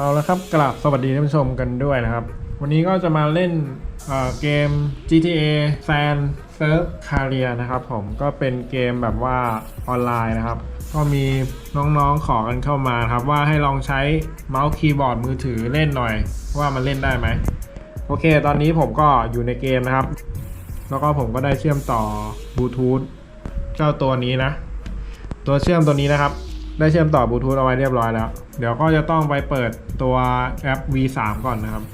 เอาละครับกลับสวัสดีท่านผู้ชมกันด้วยนะครับ วันนี้ก็จะมาเล่นเเกม GTA San s e r v c a r i a นะครับผมก็เป็นเกมแบบว่าออนไลน์นะครับ ก็มีน้องๆขอกันเข้ามาครับว่าให้ลองใช้เมาส์คีย์บอร์ดมือถือเล่นหน่อย ว่ามันเล่นได้ไหมโอเค ตอนนี้ผมก็อยู่ในเกมนะครับ แล้วก็ผมก็ได้เชื่อมต่อบลูทูธเจ้าตัวนี้นะ ตัวเชื่อมตัวนี้นะครับ ได้เชื่อมต่อบลูทูธเอาไว้เรียบร้อยแล้ว เดี๋ยวก็จะต้องไปเปิดตัวแอป V3 ก่อนนะครับ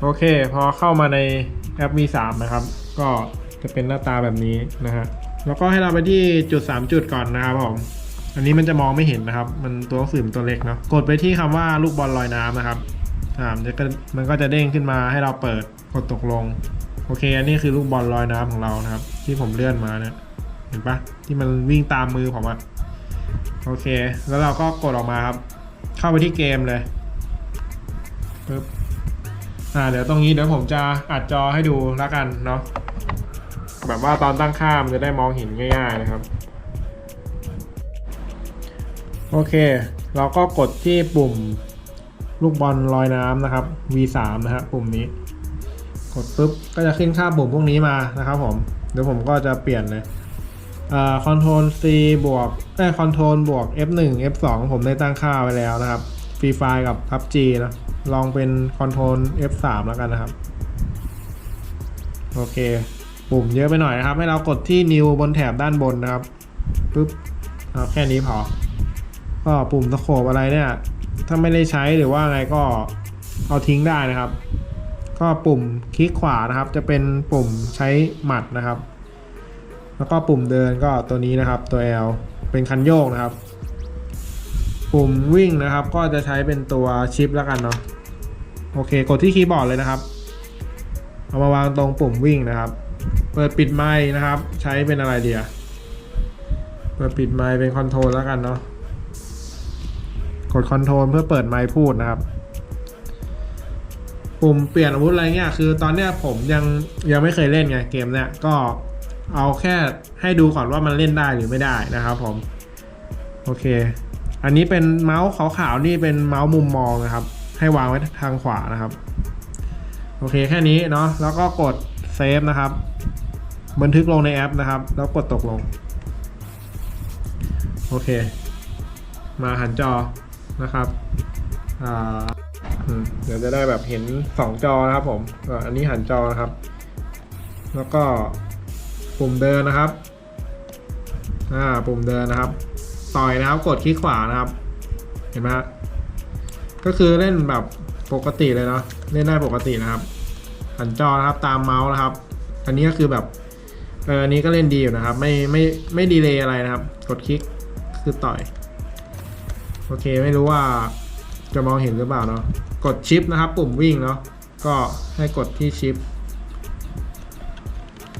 โอเค พอเข้ามาในแอป V3 นะครับ ก็จะเป็นหน้าตาแบบนี้นะฮะ แล้วก็ให้เราไปที่จุด 3 จุดก่อนนะครับผม อันนี้มันจะมองไม่เห็นนะครับ มันตัวหนังสือมันตัวเล็กเนาะ กดไปที่คำว่าลูกบอลลอยน้ำนะครับ อ่ามันก็มันก็จะเด้งขึ้นมาให้เราเปิด กดตกลง โอเค อันนี้คือลูกบอลลอยน้ำของเรานะครับ ที่ผมเลื่อนมาเนี่ย ห็นปะที่มันวิ่งตามมือผมอะโอเค แล้วเราก็กดออกมาครับ เข้าไปที่เกมเลยปึ๊บอ่าเดี๋ยวตรงนี้เดี๋ยวผมจะอัดจอให้ดูแล้วกันเนาะแบบว่าตอนตั้งค่ามันจะได้มองเห็นง่าย ๆนะครับ โอเค เราก็กดที่ปุ่มลูกบอลลอยน้ำนะครับ V3 นะฮะปุ่มนี้ กดปุ๊บก็จะขึ้นค่าปุ่มพวกนี้มานะครับผม เดี๋ยวผมก็จะเปลี่ยนเลย คอนโทรล C บวกเอ้คอนโทรลบวก F1 F2 ผมได้ตั้งค่าไว้แล้วนะครับฟรีไฟกับ PUBG นะ ลองเป็นคอนโทรล F3 แล้วกันนะครับ โอเค ปุ่มเยอะไปหน่อยนะครับ ให้เรากดที่ New บนแถบด้านบนนะครับปุ๊บเอาแค่นี้พอ ก็ปุ่มตะโขบอะไรเนี่ย ถ้าไม่ได้ใช้หรือว่าไงก็เอาทิ้งได้นะครับ ก็ปุ่มคลิกขวานะครับ จะเป็นปุ่มใช้หมัดนะครับ แล้วก็ปุ่มเดินก็ตัวนี้นะครับตัว L เป็นคันโยกนะครับ ปุ่มวิ่งนะครับก็จะใช้เป็นตัวชิปแล้วกันเนาะโอเค กดที่คีย์บอร์ดเลยนะครับ เอามาวางตรงปุ่มวิ่งนะครับ เปิดปิดไมค์นะครับ ใช้เป็นอะไรเดียเปิดปิดไมค์เป็นคอนโทรลแล้วกันเนาะกดคอนโทรลเพื่อเปิดไมค์พูดนะครับ ปุ่มเปลี่ยนอาวุธอะไรเงี้ยคือตอนเนี้ยผมยังยังไม่เคยเล่นไงเกมเนี้ยก็ เอาแค่ให้ดูก่อนว่ามันเล่นได้หรือไม่ได้นะครับผม โอเค อันนี้เป็นเมาส์ขาวๆนี่เป็นเมาส์มุมมองนะครับ ให้วางไว้ทางขวานะครับ โอเคแค่นี้เนาะแล้วก็กดเซฟนะครับ บันทึกลงในแอปนะครับ แล้วกดตกลง โอเค มาหันจอนะครับอ่าเดี๋ยวจะได้แบบเห็นสองจอนะครับผม อันนี้หันจอนะครับ แล้วก็ ปุ่มเดินนะครับ อ่า ปุ่มเดินนะครับ ต่อยนะครับ กดคลิกขวานะครับ เห็นไหมฮะ ก็คือเล่นแบบปกติเลยเนาะ เล่นได้ปกตินะครับหันจอนะครับ ตามเมาส์นะครับ อันนี้ก็คือแบบ เอออันนี้ก็เล่นดีอยู่นะครับ ไม่ไม่ไม่ดีเลยอะไรนะครับ กดคลิกคือต่อย โอเค ไม่รู้ว่าจะมองเห็นหรือเปล่าเนาะ กดชิปนะครับ ปุ่มวิ่งเนาะ ก็ให้กดที่ชิป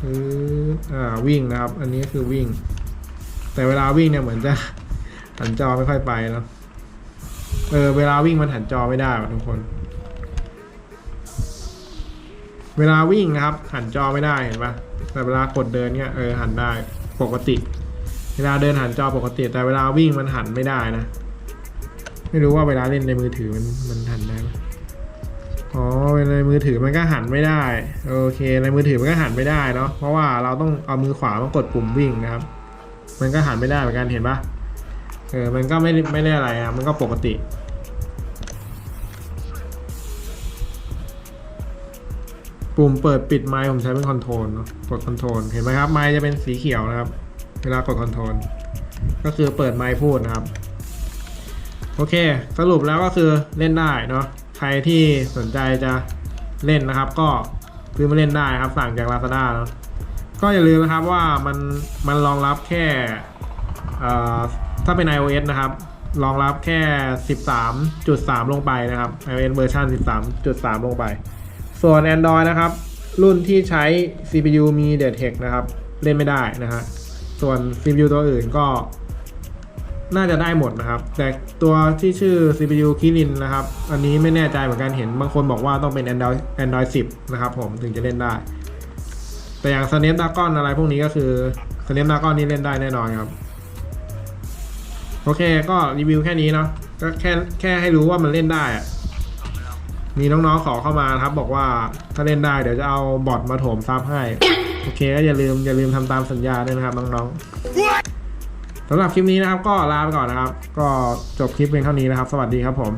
คืออ่าวิ่งนะครับ อันนี้คือวิ่ง แต่เวลาวิ่งเนี่ยเหมือนจะหันจอไม่ค่อยไปเนาะเออเวลาวิ่งมันหันจอไม่ได้ว่ะทุกคน เวลาวิ่งนะครับ หันจอไม่ได้เห็นปะแต่เวลากดเดินเนี่ยเออหันได้ปกติ เวลาเดินหันจอปกติ แต่เวลาวิ่งมันหันไม่ได้นะ ไม่รู้ว่าเวลาเล่นในมือถือมันมันหันได้ไหม อ๋อในมือถือมันก็หันไม่ได้ โอเค ในมือถือมันก็หันไม่ได้เนาะเพราะว่าเราต้องเอามือขวามากดปุ่มวิ่งนะครับ มันก็หันไม่ได้เหมือนกันเห็นปะเออมันก็ไม่ไม่ได้อะไรอะมันก็ปกติปุ่มเปิดปิดไมค์ผมใช้เป็นคอนโทรลเนกดคอนโทรลเห็นไหมครับไมค์จะเป็นสีเขียวนะครับ เวลากดคอนโทรลก็คือเปิดไมค์พูดนะครับ โอเค สรุปแล้วก็คือเล่นได้เนาะ รที่สนใจจะเล่นนะครับ ก็ซื้อมาเล่นได้ครับ สั่งจาก Lazada เนาะก็อย่าลืมนะครับว่ามันมันรองรับแค่ถ้าเป็น iOS นะครับ รองรับแค่ 13.3 ลงไปนะครับ iOS เวอร์ชัน13.3 ลงไป ส่วน Android นะครับ รุ่นที่ใช้ CPU มี d e t e c นะครับ เล่นไม่ได้นะฮะส่วน CPU ตัวอื่นก็ น่าจะได้หมดนะครับ แต่ตัวที่ชื่อ CPU Kirin นะครับ อันนี้ไม่แน่ใจเหมือนกันเห็นบางคนบอกว่าต้องเป็น Android Android 10 นะครับผมถึงจะเล่นได้ แต่อย่าง Snapdragon อะไรพวกนี้ก็คือ Snapdragon นี่เล่นได้แน่นอนครับ โอเคก็รีวิวแค่นี้เนาะก็แค่แค่ให้รู้ว่ามันเล่นได้อะมีน้องๆขอเข้ามาครับ บอกว่าถ้าเล่นได้เดี๋ยวจะเอาบอทมาโถมซับให้ โอเคก็อย่าลืมอย่าลืมทำตามสัญญาด้วยนะครับน้องๆ สำหรับคลิปนี้นะครับก็ลาไปก่อนนะครับ ก็จบคลิปเพียงเท่านี้นะครับ สวัสดีครับผม